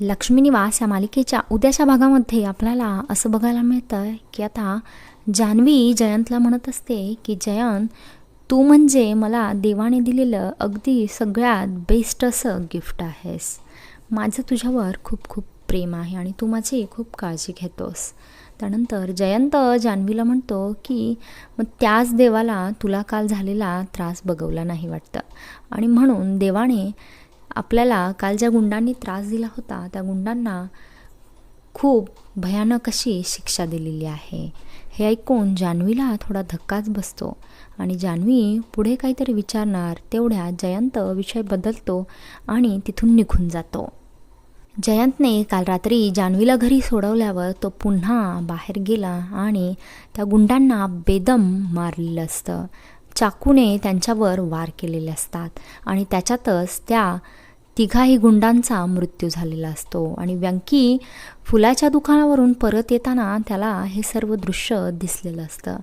लक्ष्मी निवास या मालिकेच्या उद्याच्या भागामध्ये आपल्याला असं बघायला मिळतं आहे की आता जान्हवी जयंतला म्हणत असते की जयंत तू म्हणजे मला देवाने दिलेलं अगदी सगळ्यात बेस्ट असं गिफ्ट आहेस. माझं तुझ्यावर खूप खूप प्रेम आहे आणि तू माझी खूप काळजी घेतोस. त्यानंतर जयंत जान्हवीला म्हणतो की मग त्याच देवाला तुला काल झालेला त्रास बघवला नाही वाटतं. आणि म्हणून देवाने आपल्याला काल ज्या गुंडांनी त्रास दिला होता त्या गुंडांना खूप भयानक अशी शिक्षा दिलेली आहे. हे ऐकून जान्हवीला थोडा धक्काच बसतो आणि जान्हवी पुढे काहीतरी विचारणार तेवढ्या जयंत विषय बदलतो आणि तिथून निघून जातो. जयंतने काल रात्री जान्हवीला घरी सोडवल्यावर तो पुन्हा बाहेर गेला आणि त्या गुंडांना बेदम मारलेलं असतं. चाकूने त्यांच्यावर वार केलेले असतात आणि त्याच्यातच त्या तिघाही गुंडांचा मृत्यू झालेला असतो. आणि व्यंकी फुलाच्या दुकानावरून परत येताना त्याला हे सर्व दृश्य दिसलेलं असतं.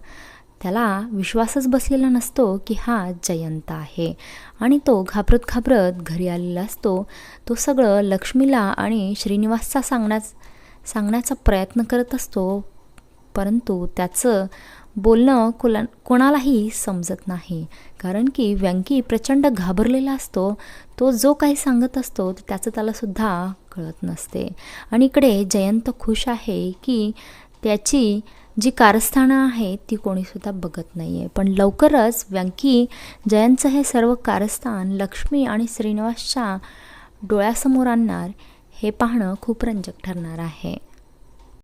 त्याला विश्वासच बसलेला नसतो की हा जयंत आहे. आणि तो घाबरत घाबरत घरी आलेला असतो. तो सगळं लक्ष्मीला आणि श्रीनिवासचा सांगण्याच सांगण्याचा प्रयत्न करत असतो. परंतु त्याचं बोलणं कोला कोणालाही समजत नाही. कारण की व्यंकी प्रचंड घाबरलेला असतो तो जो काही सांगत असतो त्याचं त्यालासुद्धा कळत नसते. आणि इकडे जयंत खुश आहे की त्याची जी कारस्थानं आहेत ती कोणीसुद्धा बघत नाही आहे पण लवकरच व्यंकी जयंतचं हे सर्व कारस्थान लक्ष्मी आणि श्रीनिवासच्या डोळ्यासमोर आणणार हे पाहणं खूप रंजक ठरणार आहे.